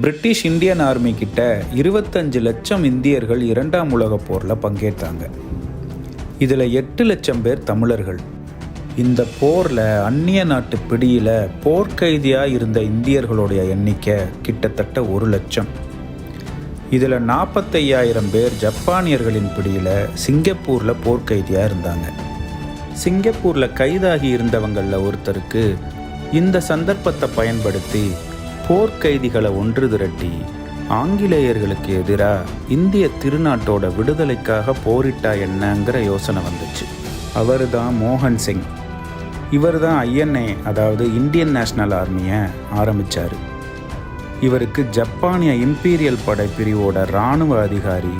British Indian army கிட்ட இருபத்தஞ்சு லட்சம் இந்தியர்கள் இரண்டாம் உலகப் போரில் பங்கேற்றாங்க. இதில் எட்டு லட்சம் பேர் தமிழர்கள். இந்த போரில் அந்நிய நாட்டு பிடியில் போர்க்கைதியாக இருந்த இந்தியர்களுடைய எண்ணிக்கை கிட்டத்தட்ட ஒரு லட்சம். இதில் நாற்பத்தையாயிரம் பேர் ஜப்பானியர்களின் பிடியில் சிங்கப்பூரில் போர்க்கைதியாக இருந்தாங்க. சிங்கப்பூரில் கைதாகி இருந்தவங்களில் ஒருத்தருக்கு இந்த சந்தர்ப்பத்தை பயன்படுத்தி போர்க்கைதிகளை ஒன்று திரட்டி ஆங்கிலேயர்களுக்கு எதிராக இந்திய திருநாட்டோட விடுதலைக்காக போரிட்டா என்னங்கிற யோசனை வந்துச்சு. அவர் தான் மோகன் சிங். இவர் தான் ஐஎன்ஏ அதாவது இந்தியன் நேஷனல் ஆர்மியை ஆரம்பித்தார் இவருக்கு ஜப்பானிய இம்பீரியல் படை பிரிவோட இராணுவ அதிகாரி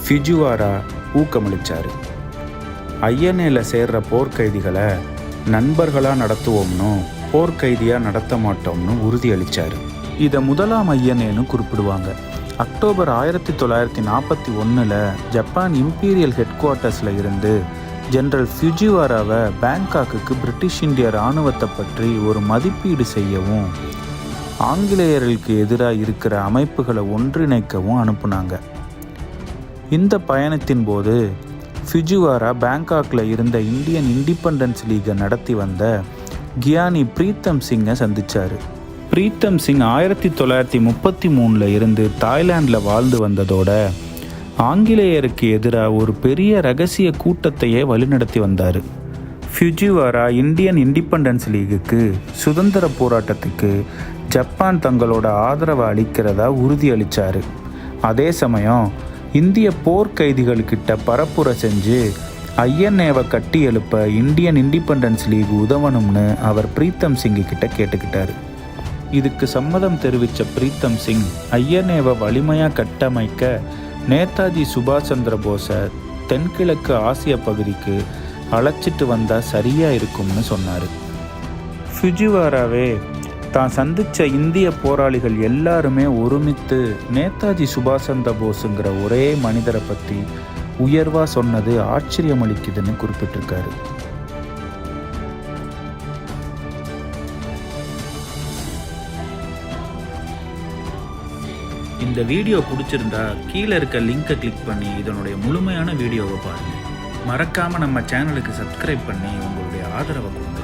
ஃபிஜுவாரா ஊக்கமளித்தார் ஐஎன்ஏல சேர்ற போர்க்கைதிகளை நண்பர்களாக நடத்துவோம்னும் போர்க்கைதியாக நடத்த மாட்டோம்னு உறுதியளித்தார் இதை முதலாம் ஐயனேன்னு குறிப்பிடுவாங்க. அக்டோபர் ஆயிரத்தி தொள்ளாயிரத்தி நாற்பத்தி ஒன்றில் ஜப்பான் இம்பீரியல் ஹெட் குவார்ட்டர்ஸில் இருந்து ஜெனரல் ஃபியூஜிவாராவை பேங்காக்குக்கு பிரிட்டிஷ் இந்திய இராணுவத்தை பற்றி ஒரு மதிப்பீடு செய்யவும் ஆங்கிலேயர்களுக்கு எதிராக இருக்கிற அமைப்புகளை ஒன்றிணைக்கவும் அனுப்புனாங்க. இந்த பயணத்தின் போது ஃபிஜுவாரா பேங்காக்கில் இருந்த இந்தியன் இண்டிபெண்டன்ஸ் லீகை நடத்தி வந்த கியானி பிரீத்தம் சிங்கை சந்திச்சார். பிரீத்தம் சிங் ஆயிரத்தி தொள்ளாயிரத்தி முப்பத்தி மூணில் இருந்து தாய்லாண்டில் வாழ்ந்து வந்ததோட ஆங்கிலேயருக்கு எதிராக ஒரு பெரிய ரகசிய கூட்டத்தையே வழிநடத்தி வந்தார். ஃபியூஜிவாரா இந்தியன் இண்டிபெண்டன்ஸ் லீகுக்கு சுதந்திர போராட்டத்துக்கு ஜப்பான் தங்களோட ஆதரவை அளிக்கிறதா உறுதியளித்தார் அதே சமயம் இந்திய போர்க்கைதிகள்கிட்ட பரப்புரை செஞ்சு ஐஎன்ஏவை கட்டி எழுப்ப இந்தியன் இண்டிபெண்டன்ஸ் லீக் உதவணும்னு அவர் பிரீத்தம் சிங் கிட்ட கேட்டுக்கிட்டார். இதுக்கு சம்மதம் தெரிவித்த பிரீத்தம் சிங் ஐஎன்ஏவை வலிமையாக கட்டமைக்க நேதாஜி சுபாஷ் சந்திர போஸை தென்கிழக்கு ஆசிய பகுதிக்கு அழைச்சிட்டு வந்தால் சரியாக இருக்கும்னு சொன்னார். ஃபிஜிவாராவே தான் சந்தித்த இந்திய போராளிகள் எல்லாருமே ஒருமித்து நேதாஜி சுபாஷ் சந்திர போஸுங்கிற ஒரே மனிதரை பற்றி உயர்வாக சொன்னது ஆச்சரியமளிக்குதுன்னு குறிப்பிட்டிருக்காரு. இந்த வீடியோ பிடிச்சிருந்தா கீழே இருக்க லிங்கை கிளிக் பண்ணி இதனுடைய முழுமையான வீடியோவை பாருங்கள் மறக்காமல் நம்ம சேனலுக்கு சப்ஸ்கிரைப் பண்ணி உங்களுடைய ஆதரவை கொடுங்க.